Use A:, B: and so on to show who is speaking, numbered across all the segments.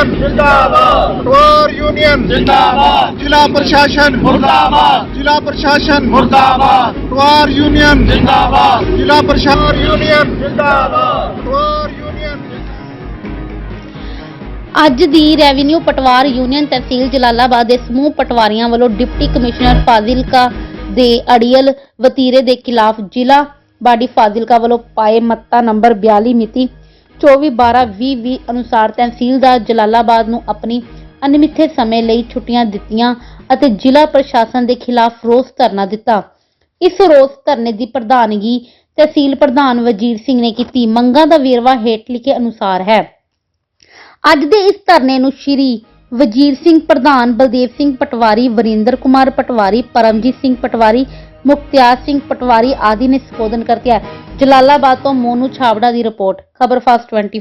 A: Union
B: ਜਿੰਦਾਬਾਦ
A: ਪਟਵਾਰ union
B: ਜਿੰਦਾਬਾਦ
A: ਜ਼ਿਲ੍ਹਾ ਪ੍ਰਸ਼ਾਸਨ
B: ਮੁਰਦਾਬਾਦ
A: ਜ਼ਿਲ੍ਹਾ ਪ੍ਰਸ਼ਾਸਨ
B: ਮੁਰਦਾਬਾਦ
A: ਪਟਵਾਰ ਯੂਨੀਅਨ
B: ਜਿੰਦਾਬਾਦ
A: ਜ਼ਿਲ੍ਹਾ ਪ੍ਰਸ਼ਾਸਨ ਯੂਨੀਅਨ
B: ਜਿੰਦਾਬਾਦ
A: ਪਟਵਾਰ ਯੂਨੀਅਨ
C: ਅੱਜ ਦੀ ਰੈਵਨਿਊ ਪਟਵਾਰ ਯੂਨੀਅਨ ਤਹਿਸੀਲ ਜਲਾਲਾਬਾਦ ਦੇ ਸਮੂਹ ਪਟਵਾਰੀਆਂ ਵੱਲੋਂ ਡਿਪਟੀ ਕਮਿਸ਼ਨਰ ਫਾਜ਼ਿਲਕਾ ਦੇ ਅੜੀਅਲ ਵਤੀਰੇ ਦੇ ਖਿਲਾਫ ਜ਼ਿਲ੍ਹਾ ਬਾਡੀ ਫਾਜ਼ਿਲਕਾ ਵੱਲੋਂ ਪਾਏ ਮੱਤਾ ਨੰਬਰ 42 ਮਿਤੀ 24/12/2020 ਅਨੁਸਾਰ ਤਹਿਸੀਲਦਾਰ ਜਲਾਲਾਬਾਦ ਨੂੰ ਆਪਣੀ ਅਨਮਿੱਥੇ ਸਮੇਂ ਲਈ ਛੁੱਟੀਆਂ ਦਿੱਤੀਆਂ ਅਤੇ ਜ਼ਿਲ੍ਹਾ ਪ੍ਰਸ਼ਾਸਨ ਦੇ ਖਿਲਾਫ ਰੋਸ ਧਰਨਾ ਦਿੱਤਾ। ਇਸ ਰੋਸ ਧਰਨੇ ਦੀ ਪ੍ਰਧਾਨਗੀ ਤਹਿਸੀਲ ਪ੍ਰਧਾਨ ਵਜੀਰ ਸਿੰਘ ਨੇ ਕੀਤੀ। ਮੰਗਾਂ ਦਾ ਵੇਰਵਾ ਹੇਠ ਲਿਖੇ ਅਨੁਸਾਰ ਹੈ। ਅੱਜ ਦੇ ਇਸ ਧਰਨੇ ਨੂੰ ਸ਼੍ਰੀ ਵਜੀਰ ਸਿੰਘ ਪ੍ਰਧਾਨ ਬਲਦੇਵ ਸਿੰਘ ਪਟਵਾਰੀ, ਵਰਿੰਦਰ ਕੁਮਾਰ ਪਟਵਾਰੀ, ਪਰਮਜੀਤ ਸਿੰਘ ਪਟਵਾਰੀ ਮੁਖਤਿਆਰ ਸਿੰਘ ਪਟਵਾਰੀ ਆਦਿ ਨੇ ਸੰਬੋਧਨ ਕਰਕੇ ਹੈ ਜਲਾਲਾਬਾਦ ਤੋਂ ਮੋਨੂ ਛਾਵੜਾ ਦੀ ਰਿਪੋਰਟ ਖਬਰ ਫਾਸਟ 24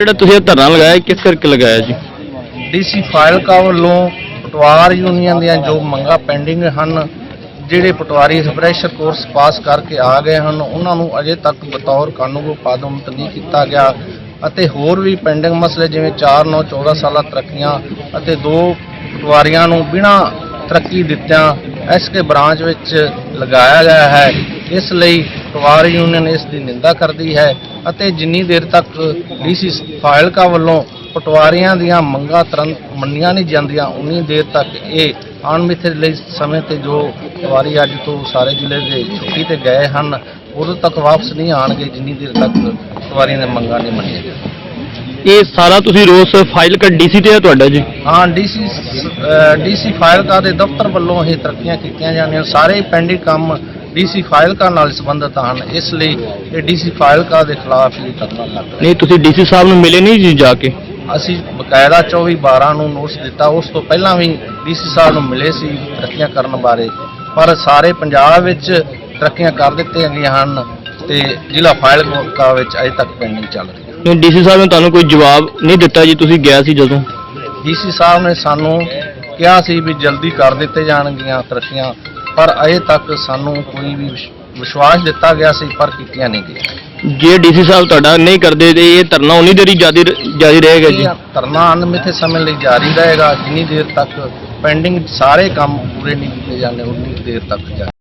D: ਜਿਹੜਾ ਤੁਸੀਂ ਇਹ ਧਰਨਾ ਲਗਾਇਆ ਇਹ ਕਿਸ ਕਰਕੇ ਲਗਾਇਆ ਜੀ?
E: ਡੀਸੀ ਫਾਇਲਕਾ ਵੱਲੋਂ ਪਟਵਾਰ ਯੂਨੀਅਨ ਦੀਆਂ ਜੋ ਮੰਗਾਂ ਪੈਂਡਿੰਗ ਹਨ ਜਿਹੜੇ ਪਟਵਾਰੀ ਰਿਫਰੈਸ਼ਰ ਕੋਰਸ ਪਾਸ ਕਰਕੇ ਆ ਗਏ ਹਨ, ਉਹਨਾਂ ਨੂੰ ਅਜੇ ਤੱਕ ਬਤੌਰ ਕਾਨੂੰਗੋ ਪਾਦਮਤ ਨਹੀਂ ਕੀਤਾ ਗਿਆ ਅਤੇ ਹੋਰ ਵੀ ਪੈਂਡਿੰਗ ਮਸਲੇ ਜਿਵੇਂ 4 9 14 ਸਾਲਾ ਤਰੱਕੀਆਂ ਅਤੇ ਦੋ ਪਟਵਾਰੀਆਂ ਨੂੰ ਬਿਨਾਂ ਤਰੱਕੀ ਦਿੱਤਿਆਂ ਐਸਕੇ ਬ੍ਰਾਂਚ ਵਿੱਚ ਲਗਾਇਆ ਗਿਆ ਹੈ। ਇਸ ਲਈ ਪਟਵਾਰ ਯੂਨੀਅਨ ਇਸ ਦੀ ਨਿੰਦਾ ਕਰਦੀ ਹੈ ਅਤੇ ਜਿੰਨੀ ਦੇਰ ਤੱਕ ਡੀਸੀ ਫਾਇਲਕਾ ਵੱਲੋਂ ਪਟਵਾਰੀਆਂ ਦੀਆਂ ਮੰਗਾਂ ਤੁਰੰਤ ਮੰਨੀਆਂ ਨਹੀਂ ਜਾਂਦੀਆਂ, ਉਨੀ ਦੇਰ ਤੱਕ ਇਹ ਅਣਮਿੱਥੇ ਲਈ ਸਮੇਂ ਤੇ ਜੋ ਪਟਵਾਰੀ ਅੱਜ ਤੋਂ ਸਾਰੇ ਜ਼ਿਲ੍ਹੇ ਦੇ ਛੁੱਟੀ ਤੇ ਗਏ ਹਨ ਉਦੋਂ ਤੱਕ ਵਾਪਸ ਨਹੀਂ ਆਣਗੇ ਜਿੰਨੀ ਦੇਰ ਤੱਕ ਪਟਵਾਰੀਆਂ ਦੀਆਂ ਮੰਗਾਂ ਨਹੀਂ ਮੰਨੀਆਂ
D: ਇਹ ਸਾਰਾ ਤੁਸੀਂ ਰੋਸ ਫਾਈਲ ਕਰ ਡੀਸੀ ਤੇ ਹੈ ਤੁਹਾਡਾ ਜੀ?
E: ਹਾਂ ਡੀਸੀ ਡੀਸੀ ਫਾਇਲਕਾ ਦੇ ਦਫ਼ਤਰ ਵੱਲੋਂ ਇਹ ਤਰੱਕੀਆਂ ਕੀਤੀਆਂ ਜਾਂਦੀਆਂ ਸਾਰੇ ਪੈਂਡਿੰਗ ਕੰਮ ਡੀਸੀ ਫਾਇਲਕਾ ਨਾਲ ਸੰਬੰਧਿਤ ਹਨ। ਇਸ ਲਈ ਇਹ ਡੀਸੀ ਫਾਇਲਕਾ ਦੇ ਖਿਲਾਫ ਹੀ ਧਰਨਾ ਲੱਗ ਰਿਹਾ।
D: ਨਹੀਂ ਤੁਸੀਂ ਡੀਸੀ ਸਾਹਿਬ ਨੂੰ ਮਿਲੇ ਨਹੀਂ ਜੀ ਜਾ ਕੇ?
E: ਅਸੀਂ ਬਕਾਇਦਾ 24 12 ਨੂੰ ਨੋਟਿਸ ਦਿੱਤਾ। ਉਸ ਤੋਂ ਪਹਿਲਾਂ ਵੀ ਡੀਸੀ ਸਾਹਿਬ ਨੂੰ ਮਿਲੇ ਸੀ ਤਰੱਕੀਆਂ ਕਰਨ ਬਾਰੇ। ਪਰ ਸਾਰੇ ਪੰਜਾਬ ਵਿੱਚ ਤਰੱਕੀਆਂ ਕਰ ਦਿੱਤੀਆਂ ਗਈਆਂ ਹਨ ਤੇ ਜ਼ਿਲ੍ਹਾ ਫਾਇਲਕਾ ਵਿੱਚ ਅਜੇ ਤੱਕ ਪੈਂਡਿੰਗ ਚੱਲ ਰਹੀ। ਹੈ
D: ਡੀਸੀ ਸਾਹਿਬ ਨੇ ਤੁਹਾਨੂੰ ਕੋਈ ਜਵਾਬ ਨਹੀਂ ਦਿੱਤਾ ਜੀ ਤੁਸੀਂ ਗਿਆ ਸੀ ਜਦੋਂ?
E: ਡੀਸੀ ਸਾਹਿਬ ਨੇ ਸਾਨੂੰ ਕਿਹਾ ਸੀ ਵੀ ਜਲਦੀ ਕਰ ਦਿੱਤੇ ਜਾਣਗੀਆਂ ਤਰੱਕੀਆਂ ਪਰ ਅਜੇ ਤੱਕ ਸਾਨੂੰ ਕੋਈ ਵੀ ਵਿਸ਼ਵਾਸ ਦਿੱਤਾ ਗਿਆ ਸੀ ਪਰ ਕੀਤੀਆਂ ਨਹੀਂ ਗਈਆਂ।
D: ਜੇ ਡੀਸੀ ਸਾਹਿਬ ਤੁਹਾਡਾ ਨਹੀਂ ਕਰਦੇ ਤੇ ਇਹ ਧਰਨਾ ਉਨੀ ਦੇਰ ਹੀ ਜਾਰੀ ਜਾਰੀ ਰਹੇਗਾ ਜੀ।
E: ਇਹ ਧਰਨਾ ਅਨਮਿੱਥੇ ਸਮੇਂ ਲਈ ਜਾਰੀ ਰਹੇਗਾ ਜਿੰਨੀ ਦੇਰ ਤੱਕ ਪੈਂਡਿੰਗ ਸਾਰੇ ਕੰਮ ਪੂਰੇ ਨਹੀਂ ਕੀਤੇ ਜਾਂਦੇ ਉਨੀ ਦੇਰ ਤੱਕ ਜਾਰੀ